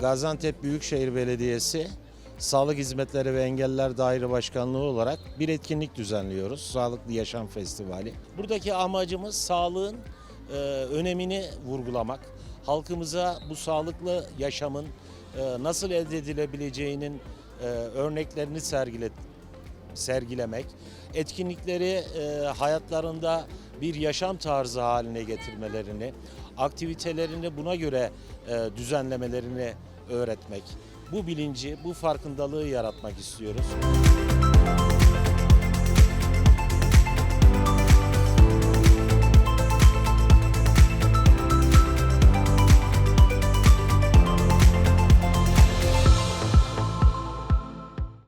Gaziantep Büyükşehir Belediyesi Sağlık Hizmetleri ve Engeller Daire Başkanlığı olarak bir etkinlik düzenliyoruz. Sağlıklı Yaşam Festivali. Buradaki amacımız sağlığın e, önemini vurgulamak. Halkımıza bu sağlıklı yaşamın e, nasıl elde edilebileceğinin e, örneklerini sergile, sergilemek. Etkinlikleri e, hayatlarında bir yaşam tarzı haline getirmelerini, aktivitelerini buna göre e, düzenlemelerini öğretmek. Bu bilinci, bu farkındalığı yaratmak istiyoruz.